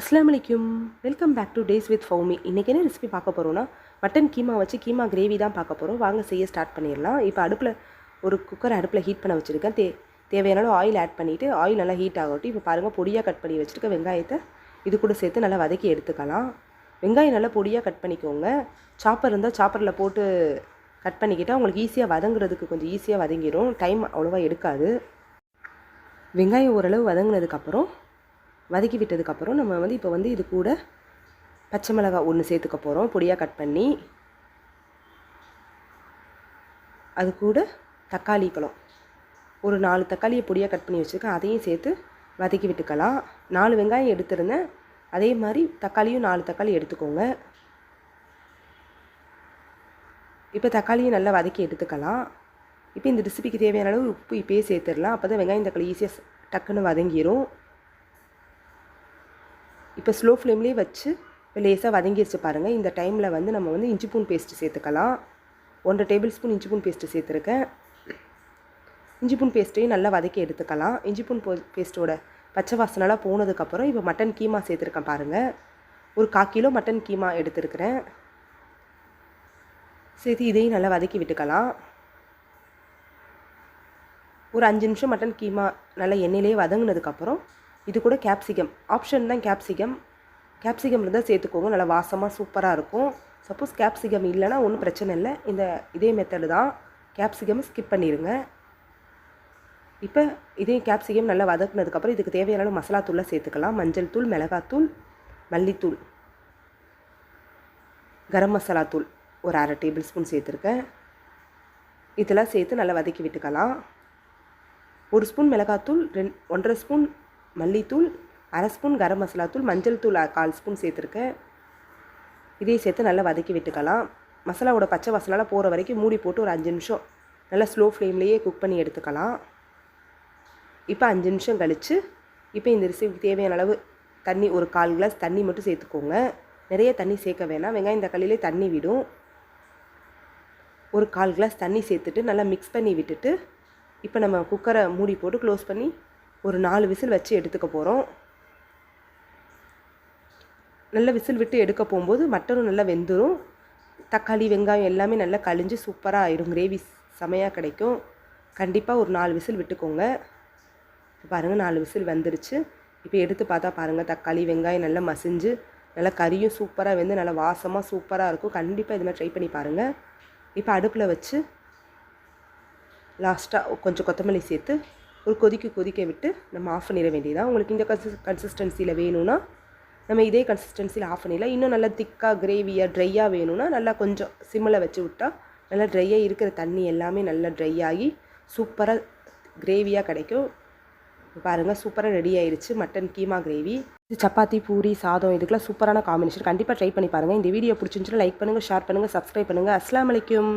அஸ்லாம் வலைக்கும் welcome back to days with Fowmi இன்றைக்கி என்ன ரெசிபி பார்க்க போகிறோன்னா மட்டன் கீமா வச்சு கீமா கிரேவி தான் பார்க்க போகிறோம் வாங்க செய்ய ஸ்டார்ட் பண்ணிடலாம். இப்போ அடுப்பில் ஒரு குக்கர் அடுப்பில் ஹீட் பண்ண வச்சுருக்கேன். தே தேவையான ஆயில் ஆட் பண்ணிவிட்டு ஆயில் நல்லா ஹீட் ஆகட்டும். இப்போ பாருங்கள் பொடியாக கட் பண்ணி வச்சுருக்க வெங்காயத்தை இது கூட சேர்த்து நல்லா வதக்கி எடுத்துக்கலாம். வெங்காயம் நல்லா பொடியாக கட் பண்ணிக்கோங்க. சாப்பர் இருந்தால் சாப்பரில் போட்டு கட் பண்ணிக்கிட்டால் உங்களுக்கு ஈஸியாக வதங்குறதுக்கு கொஞ்சம் ஈஸியாக வதங்கிடும் டைம் அவ்வளோவா எடுக்காது. வெங்காயம் ஓரளவு வதங்கினதுக்கப்புறம் வதக்கி விட்டதுக்கப்புறம் நம்ம வந்து இப்போ வந்து இது கூட பச்சை மிளகாய் ஒன்று சேர்த்துக்க போகிறோம் பொடியாக கட் பண்ணி அது கூட தக்காளி பழம். ஒரு நாலு தக்காளியை பொடியாக கட் பண்ணி வச்சுருக்கேன். அதையும் சேர்த்து வதக்கி விட்டுக்கலாம். நாலு வெங்காயம் எடுத்திருந்தேன். அதே மாதிரி தக்காளியும் நாலு தக்காளி எடுத்துக்கோங்க. இப்போ தக்காளியும் நல்லா வதக்கி எடுத்துக்கலாம். இப்போ இந்த ரெசிபிக்கு தேவையான அளவு உப்பு இப்போயே சேர்த்துடலாம். அப்போ தான் வெங்காயம் தக்காளி ஈஸியாக டக்குன்னு வதங்கிடும் இப்போ ஸ்லோ ஃப்ளேம்லேயே வச்சு லேசாக வதங்கிடுச்சு பாருங்கள் இந்த டைமில் வந்து நம்ம வந்து இஞ்சி பூன் பேஸ்ட்டு சேர்த்துக்கலாம். ஒன்றரை டேபிள் ஸ்பூன் இஞ்சி பூன் பேஸ்ட்டு சேர்த்துருக்கேன். இஞ்சி பூன் பேஸ்ட்டையும் நல்லா வதக்கி எடுத்துக்கலாம். இஞ்சி பூன் போ பேஸ்ட்டோட பச்சை வாசனெல்லாம் போனதுக்கப்புறம் இப்போ மட்டன் கீமா சேர்த்துருக்கேன் பாருங்கள் ஒரு கால் கிலோ மட்டன் கீமா எடுத்துருக்கிறேன். சேர்த்து இதையும் நல்லா வதக்கி விட்டுக்கலாம். ஒரு அஞ்சு நிமிஷம் மட்டன் கீமா நல்லா எண்ணெயிலேயே வதங்கினதுக்கப்புறம் இது கூட கேப்சிகம் ஆப்ஷன் தான் கேப்சிகம் கேப்சிகம் இருந்தால் சேர்த்துக்கோங்க. நல்லா வாசமாக சூப்பராக இருக்கும். சப்போஸ் கேப்சிகம் இல்லைன்னா ஒன்றும் பிரச்சனை இல்லை. இந்த இதே மெத்தடு தான். கேப்சிகம் ஸ்கிப் பண்ணிடுங்க. இப்போ இதே கேப்சிகம் நல்லா வதக்குனதுக்கப்புறம் இதுக்கு தேவையான மசாலா தூளை சேர்த்துக்கலாம். மஞ்சள் தூள் மிளகாத்தூள் மல்லித்தூள். கரம் மசாலா தூள் ஒரு அரை டேபிள் ஸ்பூன் சேர்த்துருக்கேன். இதெல்லாம் சேர்த்து நல்லா வதக்கி விட்டுக்கலாம். ஒரு ஸ்பூன் மிளகாத்தூள் ரெண் ஒன்றரை ஸ்பூன் மல்லித்தூள் அரை ஸ்பூன் கரம் மசாலா தூள் மஞ்சள் தூள் கால் ஸ்பூன் சேர்த்துருக்கேன். இதையும் சேர்த்து நல்லா வதக்கி விட்டுக்கலாம். மசாலாவோட பச்சை மசாலாலாம் போகிற வரைக்கும் மூடி போட்டு ஒரு அஞ்சு நிமிஷம் நல்லா ஸ்லோ ஃப்ளேம்லேயே குக் பண்ணி எடுத்துக்கலாம். இப்போ அஞ்சு நிமிஷம் கழித்து இப்போ இந்த ரெசிபிக்கு தேவையான அளவு தண்ணி ஒரு கால் கிளாஸ் தண்ணி மட்டும் சேர்த்துக்கோங்க. நிறைய தண்ணி சேர்க்க வேணாம். வெங்காயம் தக்காளியிலே தண்ணி விடும். ஒரு கால் கிளாஸ் தண்ணி சேர்த்துட்டு நல்லா மிக்ஸ் பண்ணி விட்டுட்டு இப்போ நம்ம குக்கரை மூடி போட்டு க்ளோஸ் பண்ணி ஒரு நாலு விசில் வச்சு எடுத்துக்க போகிறோம் நல்ல விசில் விட்டு எடுக்க போகும்போது மட்டனும் நல்லா வெந்துடும் தக்காளி வெங்காயம் எல்லாமே நல்லா கழிஞ்சு சூப்பராக ஆயிடும் கிரேவி செமையாக கிடைக்கும். கண்டிப்பாக ஒரு நாலு விசில் விட்டுக்கோங்க. பாருங்கள் நாலு விசில் வந்துருச்சு. இப்போ எடுத்து பார்த்தா பாருங்கள் தக்காளி வெங்காயம் நல்லா மசிஞ்சு நல்லா கறியும் சூப்பராக வெந்து நல்லா வாசமாக சூப்பராக இருக்கும். கண்டிப்பாக இது மாதிரி ட்ரை பண்ணி பாருங்கள் இப்போ அடுப்பில் வச்சு லாஸ்ட்டாக கொஞ்சம் கொத்தமல்லி சேர்த்து ஒரு கொதிக்க கொதிக்க விட்டு நம்ம ஆஃப் பண்ணிட வேண்டியதான் உங்களுக்கு இந்த கன்சி கன்சிஸ்டன்சியில் வேணும்னா நம்ம இதே கன்சிஸ்டன்சியில் ஆஃப் பண்ணிடலாம். இன்னும் நல்லா திக்காக கிரேவியாக ட்ரையாக வேணும்னா நல்லா கொஞ்சம் சிம்மில் வச்சு விட்டால் நல்லா ட்ரையாக இருக்கிற தண்ணி எல்லாமே நல்லா ட்ரை ஆகி சூப்பராக கிரேவியாக கிடைக்கும். பாருங்கள் சூப்பராக ரெடி ஆயிடுச்சு மட்டன் கீமா கிரேவி இது சப்பாத்தி பூரி சாதம் இதுக்கெல்லாம் சூப்பரான காம்பினேஷன் கண்டிப்பாக ட்ரை பண்ணி பாருங்கள் இந்த வீடியோ பிடிச்சிருந்துச்சுன்னா லைக் பண்ணுங்கள் ஷேர் பண்ணுங்கள் சப்ஸ்கிரைப் பண்ணுங்கள் அஸ்லாம் வலைக்கும்